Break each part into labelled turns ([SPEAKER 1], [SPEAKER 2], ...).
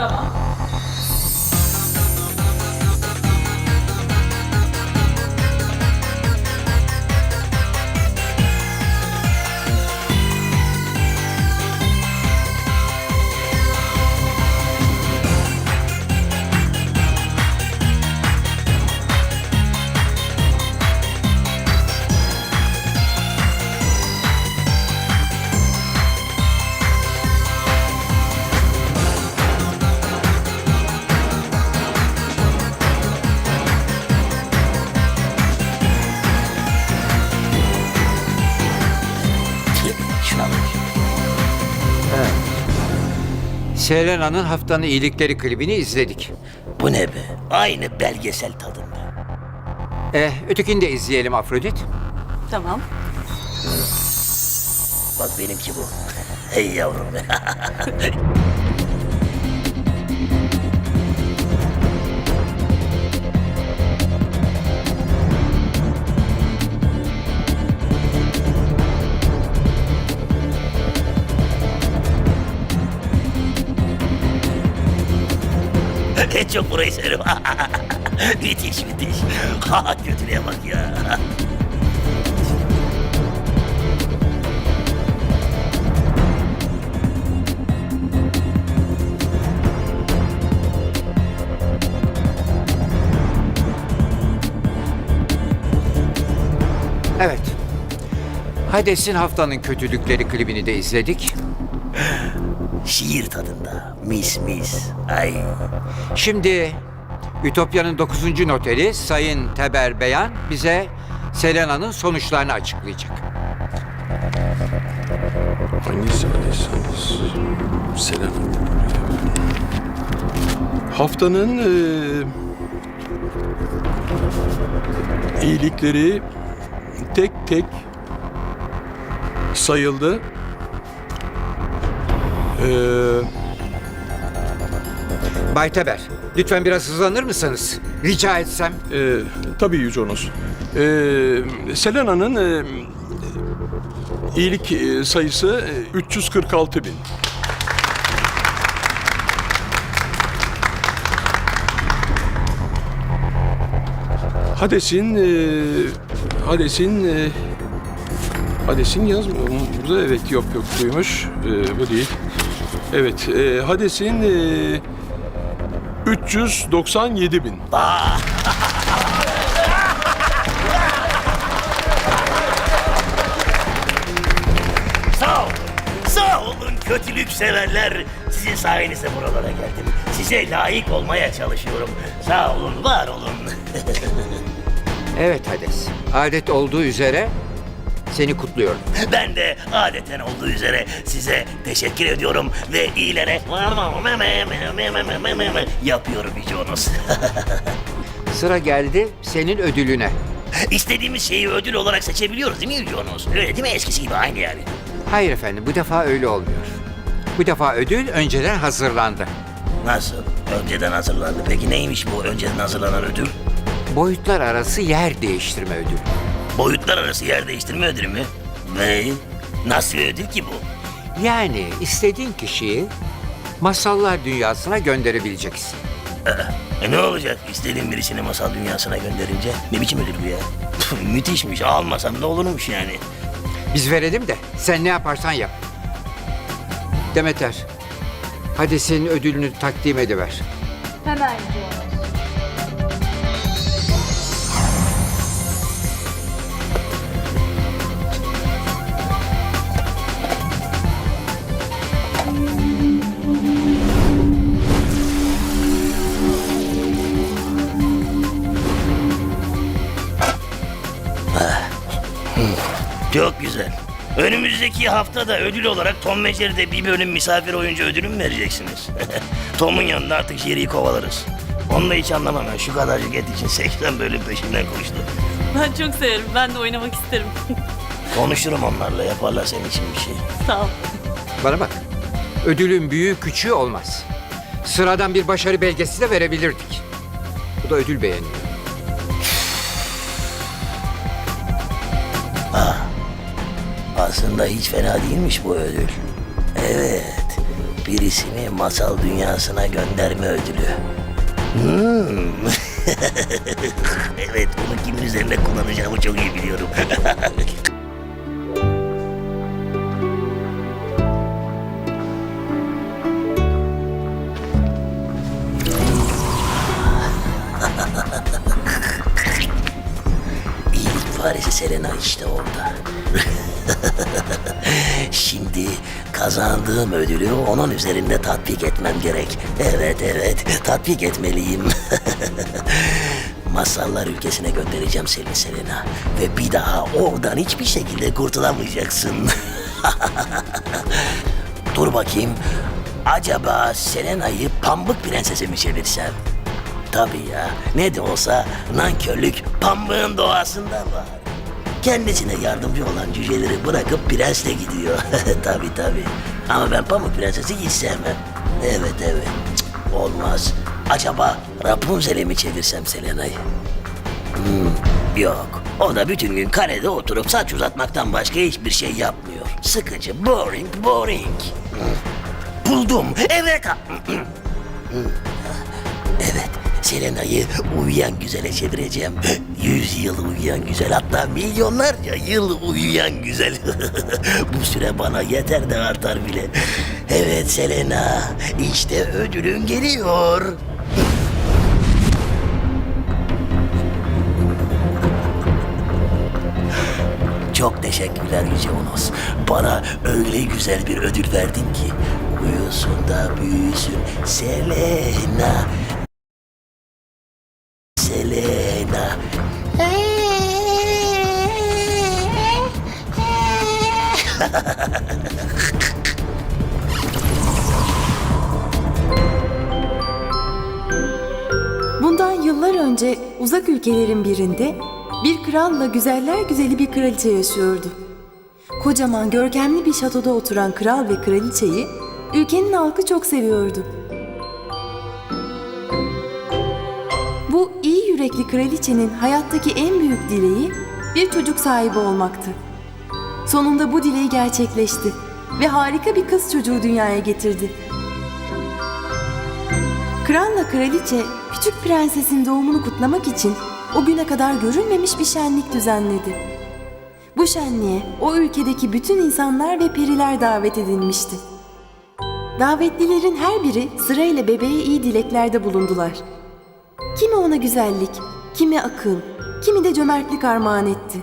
[SPEAKER 1] Tamam.
[SPEAKER 2] Şuna
[SPEAKER 3] Selena'nın haftanın iyilikleri klibini izledik.
[SPEAKER 2] Bu ne be? Aynı belgesel tadında.
[SPEAKER 3] Eh, ötekini de izleyelim Afrodit.
[SPEAKER 1] Tamam.
[SPEAKER 2] Bak benimki bu. Hey yavrum. en çok burayı severim. müthiş müthiş. Ha kötülüğe bak ya.
[SPEAKER 3] Evet. Hades'in haftanın kötülükleri klibini de izledik.
[SPEAKER 2] Şiir tadında. Mis mis. Ay.
[SPEAKER 3] Şimdi Ütopya'nın 9. noteri Sayın Teber Beyan bize Selena'nın sonuçlarını açıklayacak.
[SPEAKER 4] Hangisi arıyorsanız Selena. Haftanın eee, iyilikleri tek tek sayıldı. Eee
[SPEAKER 3] Bay Teber, lütfen biraz hızlanır mısınız? Rica etsem.
[SPEAKER 4] Ee, tabii Yüce Onos. Ee, Selena'nın e, iyilik e, sayısı e, 346 bin. Hades'in e, Hades'in e, Hades'in yazmıyor? Burada evet yok yok duymuş. Ee, bu değil. Evet, e, Hades'in e, 397 bin.
[SPEAKER 2] Sağ olun. Sağ olun kötülük severler. Sizin sayenizde buralara geldim. Size layık olmaya çalışıyorum. Sağ olun, var olun.
[SPEAKER 3] Evet Hades, adet olduğu üzere seni kutluyorum.
[SPEAKER 2] ben de adeten olduğu üzere size teşekkür ediyorum ve iyilere yapıyorum Yüce.
[SPEAKER 3] Sıra geldi senin ödülüne.
[SPEAKER 2] İstediğimiz şeyi ödül olarak seçebiliyoruz değil mi Yüce? Öyle değil mi? Eskisi gibi aynı yani.
[SPEAKER 3] Hayır efendim, bu defa öyle olmuyor. Bu defa ödül önceden hazırlandı.
[SPEAKER 2] Nasıl? Önceden hazırlandı. Peki neymiş bu önceden hazırlanan ödül?
[SPEAKER 3] Boyutlar arası yer değiştirme ödülü.
[SPEAKER 2] Boyutlar arası yer değiştirme ödülü mü? Ne? Nasıl bir ödül ki bu?
[SPEAKER 3] Yani istediğin kişiyi masallar dünyasına gönderebileceksin.
[SPEAKER 2] E ne olacak istediğim birisini masal dünyasına gönderince? Ne biçim ödül bu ya? Müthişmiş. Almasam da olurmuş yani.
[SPEAKER 3] Biz verelim de sen ne yaparsan yap. Demeter, hadi senin ödülünü takdim ediver.
[SPEAKER 1] Hemen Jonas.
[SPEAKER 2] Çok güzel. Önümüzdeki haftada ödül olarak Tom ve Jerry'de bir bölüm misafir oyuncu ödülü mü vereceksiniz? Tom'un yanında artık Jerry'i kovalarız. Onu da hiç anlamam ben. Şu kadarcık et için 80 bölüm peşinden koştu.
[SPEAKER 1] Ben çok severim. Ben de oynamak isterim.
[SPEAKER 2] Konuşurum onlarla yaparlar senin için bir şey.
[SPEAKER 1] Sağ ol.
[SPEAKER 3] Bana bak, ödülün büyüğü küçüğü olmaz. Sıradan bir başarı belgesi de verebilirdik. Bu da ödül beğeniyor.
[SPEAKER 2] Aslında hiç fena değilmiş bu ödül. Evet. birisini masal dünyasına gönderme ödülü. Hmm. evet, bunu kimin üzerine kullanacağımı çok iyi biliyorum. faresi Selena işte orada. Şimdi kazandığım ödülü onun üzerinde tatbik etmem gerek. Evet evet tatbik etmeliyim. Masallar ülkesine göndereceğim seni Selena. Ve bir daha oradan hiçbir şekilde kurtulamayacaksın. Dur bakayım. Acaba Selena'yı Pambık Prenses'e mi çevirsem? Tabii ya. Ne de olsa nankörlük pambığın doğasında var. Kendisine yardımcı olan cüceleri bırakıp prensle gidiyor. tabii tabii. Ama ben Pamuk Prenses'i hiç sevmem. Evet evet. Cık, olmaz. Acaba Rapunzel'e mi çevirsem Selena'yı? Hmm, yok. O da bütün gün karede oturup saç uzatmaktan başka hiçbir şey yapmıyor. Sıkıcı, boring, boring. Hmm. Buldum. Evet. Evet, Selena'yı uyuyan güzele çevireceğim. Yüz yıl uyuyan güzel, hatta milyonlarca yıl uyuyan güzel. Bu süre bana yeter de artar bile. Evet Selena, işte ödülün geliyor. Çok teşekkürler Yüce Onos. Bana öyle güzel bir ödül verdin ki. Uyusun da büyüsün Selena.
[SPEAKER 5] Bundan yıllar önce uzak ülkelerin birinde bir kralla güzeller güzeli bir kraliçe yaşıyordu. Kocaman görkemli bir şatoda oturan kral ve kraliçeyi ülkenin halkı çok seviyordu. Bu iyi yürekli kraliçenin hayattaki en büyük dileği bir çocuk sahibi olmaktı. Sonunda bu dileği gerçekleşti ve harika bir kız çocuğu dünyaya getirdi. Kralla kraliçe küçük prensesin doğumunu kutlamak için o güne kadar görülmemiş bir şenlik düzenledi. Bu şenliğe o ülkedeki bütün insanlar ve periler davet edilmişti. Davetlilerin her biri sırayla bebeğe iyi dileklerde bulundular. Kimi ona güzellik, kimi akıl, kimi de cömertlik armağan etti.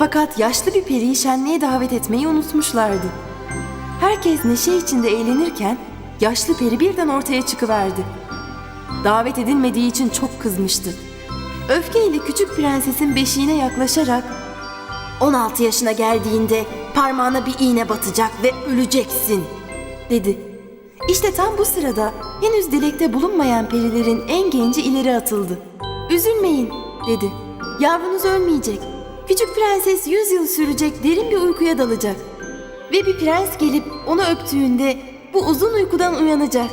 [SPEAKER 5] Fakat yaşlı bir periyi şenliğe davet etmeyi unutmuşlardı. Herkes neşe içinde eğlenirken yaşlı peri birden ortaya çıkıverdi. Davet edilmediği için çok kızmıştı. Öfkeyle küçük prensesin beşiğine yaklaşarak 16 yaşına geldiğinde parmağına bir iğne batacak ve öleceksin dedi. İşte tam bu sırada henüz dilekte bulunmayan perilerin en genci ileri atıldı. Üzülmeyin dedi. Yavrunuz ölmeyecek. Küçük prenses 100 yıl sürecek derin bir uykuya dalacak. Ve bir prens gelip onu öptüğünde bu uzun uykudan uyanacak.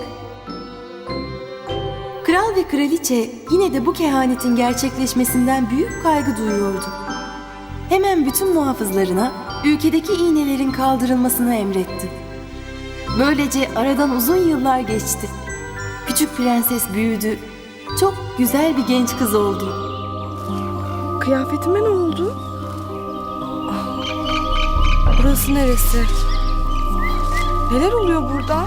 [SPEAKER 5] Kral ve kraliçe yine de bu kehanetin gerçekleşmesinden büyük kaygı duyuyordu. Hemen bütün muhafızlarına ülkedeki iğnelerin kaldırılmasını emretti. Böylece aradan uzun yıllar geçti. Küçük prenses büyüdü. Çok güzel bir genç kız oldu.
[SPEAKER 6] Kıyafetime ne oldu? Burası neresi? Neler oluyor burada?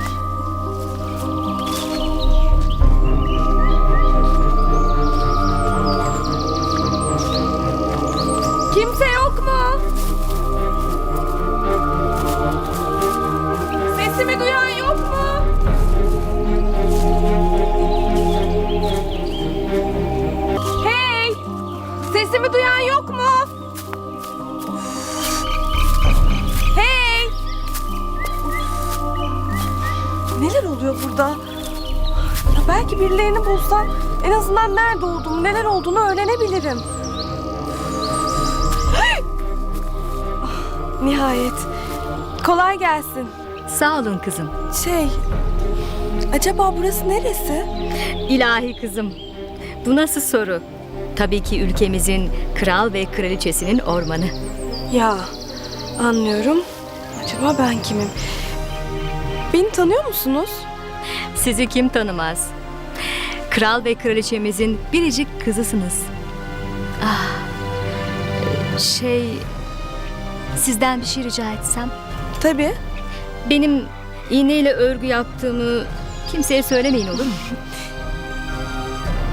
[SPEAKER 6] Bulsam en azından nerede olduğumu, neler olduğunu öğrenebilirim. Nihayet. Kolay gelsin.
[SPEAKER 7] Sağ olun kızım.
[SPEAKER 6] Şey, acaba burası neresi?
[SPEAKER 7] İlahi kızım. Bu nasıl soru? Tabii ki ülkemizin kral ve kraliçesinin ormanı.
[SPEAKER 6] Ya, anlıyorum. Acaba ben kimim? Beni tanıyor musunuz?
[SPEAKER 7] Sizi kim tanımaz? Kral ve kraliçemizin biricik kızısınız. Ah, şey, sizden bir şey rica etsem.
[SPEAKER 6] Tabii.
[SPEAKER 7] Benim iğneyle örgü yaptığımı kimseye söylemeyin olur mu?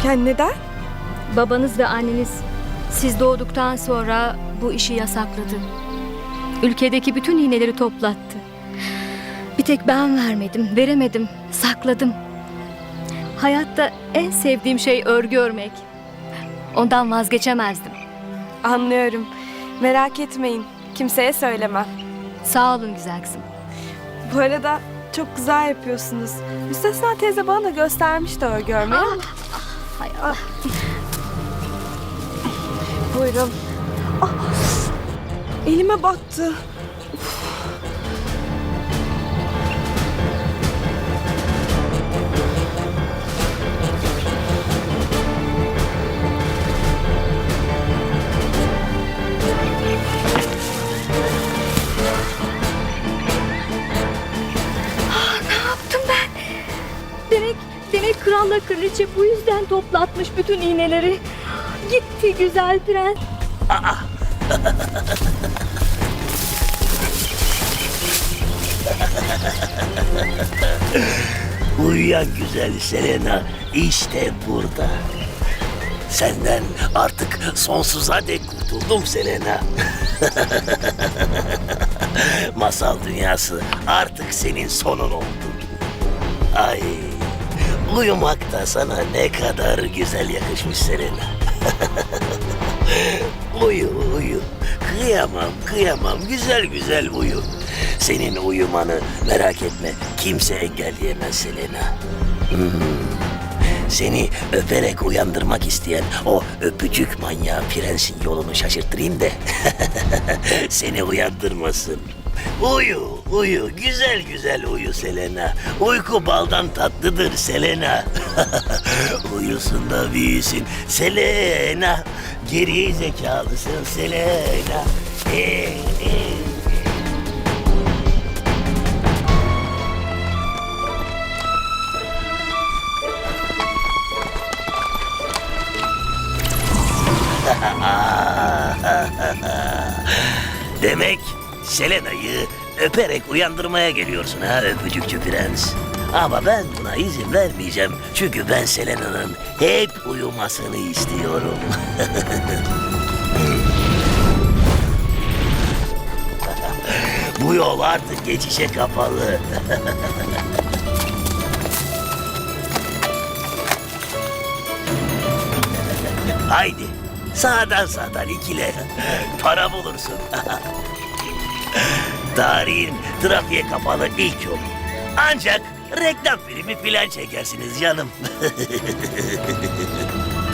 [SPEAKER 6] Yani neden?
[SPEAKER 7] Babanız ve anneniz siz doğduktan sonra bu işi yasakladı. Ülkedeki bütün iğneleri toplattı. Bir tek ben vermedim, veremedim, sakladım. Hayatta en sevdiğim şey örgü örmek. Ondan vazgeçemezdim.
[SPEAKER 6] Anlıyorum. Merak etmeyin. Kimseye söylemem.
[SPEAKER 7] Sağ olun güzel kızım.
[SPEAKER 6] Bu arada çok güzel yapıyorsunuz. Müstesna teyze bana da göstermişti örgü örmeyi.
[SPEAKER 7] Hay Allah.
[SPEAKER 6] Buyurun. Ah, elime battı.
[SPEAKER 7] Toplatmış bütün iğneleri. Gitti güzel prens.
[SPEAKER 2] Uyuyan güzel Selena işte burada. Senden artık sonsuza dek kurtuldum Selena. Masal dünyası artık senin sonun oldu. Ay, uyumak da sana ne kadar güzel yakışmış Selena. uyu, uyu. Kıyamam, kıyamam. Güzel güzel uyu. Senin uyumanı merak etme. Kimse engelleyemez Selena. Hmm. Seni öperek uyandırmak isteyen o öpücük manyağı prensin yolunu şaşırttırayım da seni uyandırmasın. Uyu, uyu, güzel güzel uyu Selena. Uyku baldan tatlıdır Selena. Uyusun da büyüsün Selena. Geri zekalısın Selena. Ee, ee. Demek Selena'yı öperek uyandırmaya geliyorsun ha öpücükçü prens. Ama ben buna izin vermeyeceğim. Çünkü ben Selena'nın hep uyumasını istiyorum. Bu yol artık geçişe kapalı. Haydi sağdan sağdan ikile. Para bulursun. Tarihin trafiğe kapalı ilk yolu. Ancak reklam filmi filan çekersiniz canım.